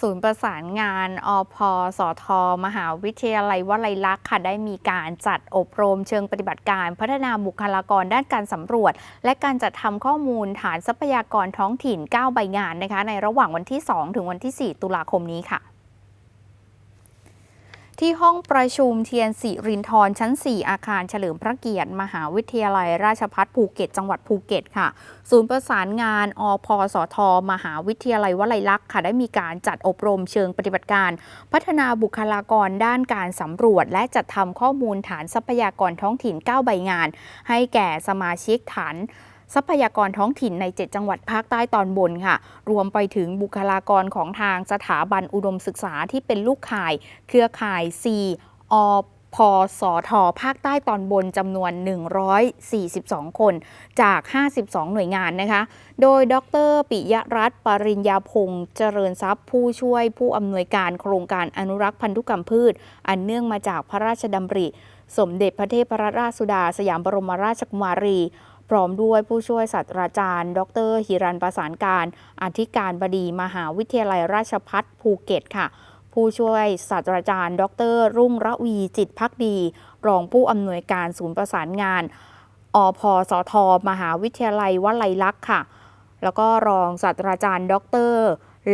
ศูนย์ประสานงานอพสท มหาวิทยาลัยวลัยลักษณ์ค่ะได้มีการจัดอบรมเชิงปฏิบัติการ พัฒนาบุคลากรด้านการสำรวจ และการจัดทำข้อมูลฐานทรัพยากรท้องถิ่น 9 ใบงานนะคะในระหว่างวันที่ 2 ถึงวันที่ 4 ตุลาคมนี้ค่ะ ที่ห้องประชุมเทียนสิรินทรชั้น 4 อาคารเฉลิมพระเกียรติ มหาวิทยาลัยราชภัฏภูเก็ต จังหวัดภูเก็ตค่ะ ศูนย์ประสานงานอพสท มหาวิทยาลัยวลัยลักษณ์ค่ะ ได้มีการจัดอบรมเชิงปฏิบัติการ พัฒนาบุคลากรด้านการสำรวจ และจัดทำข้อมูลฐานทรัพยากรท้องถิ่น 9 ใบงาน ให้แก่สมาชิกฐาน ทรัพยากรท้องถิ่นใน 7 จังหวัดภาคใต้ตอนบนค่ะ รวมไปถึงบุคลากรของทางสถาบันอุดมศึกษาที่เป็นลูกข่าย เครือข่าย C อพสทภาคใต้ตอนบนจำนวน 142 คนจาก 52 หน่วยงานนะคะ โดยดรปิยรัตน์ปริญญาพงศ์เจริญทรัพย์ผู้ช่วยผู้อำนวยการโครงการอนุรักษ์พันธุกรรมพืช อันเนื่องมาจากพระราชดำริ สมเด็จพระเทพรัตนราชสุดาสยามบรมราชกุมารี พร้อมด้วยผู้ช่วยศาสตราจารย์ ดรฮิรันประสานการ อธิการบดีมหาวิทยาลัยราชพัฒภูเก็ตค่ะ ผู้ช่วยศาสตราจารย์ ดร รุ่งระวีจิตพักดี รองผู้อำนวยการศูนย์ประสานงานอพสท มหาวิทยาลัยวลัยลักษณ์ค่ะ แล้วก็รองศาสตราจารย์ ดร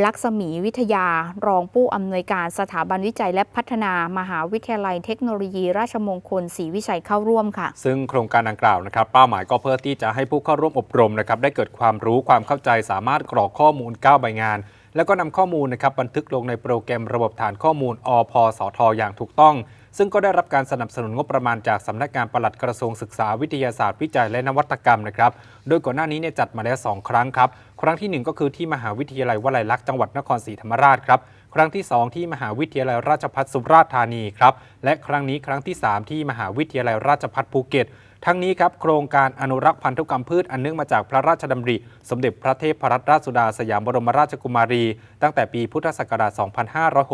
ลักษมีวิทยารองผู้อำนวยการสถาบันวิจัยและพัฒนามหาวิทยาลัยเทคโนโลยีราชมงคลศรีวิชัยเข้าร่วมค่ะ ซึ่งโครงการดังกล่าวนะครับ เป้าหมายก็เพื่อที่จะให้ผู้เข้าร่วมอบรมนะครับได้เกิดความรู้ความเข้าใจสามารถกรอกข้อมูล9ใบงาน แล้วก็นำข้อมูลนะครับบันทึกลงในโปรแกรมระบบฐานข้อมูลอพสทอย่างถูกต้อง ซึ่งก็ได้รับการสนับสนุนงบประมาณจากสำนักงานปลัดกระทรวงศึกษาวิทยาศาสตร์วิจัยและนวัตกรรมนะครับ โดยก่อนหน้านี้เนี่ยจัดมาแล้ว 2 ครั้งครับ ครั้งทีหนึ่1 ก็คือที่มหาวิทยาลัยวลัยลักษณ์จังหวัดนครศรีธรรมราชครับ ครั้งที่ 2 ที่มหาวิทยาลัยราชภัฏสุราษฎร์ธานีครับ และครั้งนี้ครั้งที่ 3 ที่มหาวิทยาลัยราชภัฏภูเก็ต ทั้งนี้ครับโครงการอนุรักษ์พันธุกรรมพืชอันเนื่องมาจากพระราชดำริ สมเด็จพระเทพรัตนราชสุดาสยามบรมราชกุมารี ตั้งแต่ปีพุทธศักราช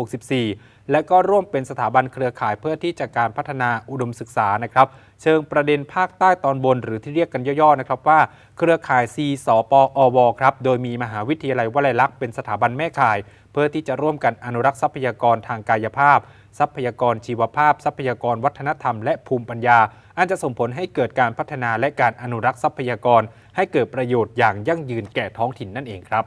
2564 และก็ร่วมเป็นสถาบันเครือข่ายเพื่อที่จะการพัฒนาอุดมศึกษานะครับ เชิงประเด็นภาคใต้ตอนบน หรือที่เรียกกันย่อๆนะครับว่า เครือข่าย C สปอวครับโดยมีมหาวิทยาลัยวลัยลักษณ์เป็นสถาบันแม่ข่าย เพื่อที่จะร่วมกันอนุรักษ์ทรัพยากรทางกายภาพ ทรัพยากรชีวภาพ ทรัพยากรวัฒนธรรมและภูมิปัญญา อันจะส่งผลให้เกิดการพัฒนาและการอนุรักษ์ทรัพยากร ให้เกิดประโยชน์อย่างยั่งยืนแก่ท้องถิ่นนั่นเองครับ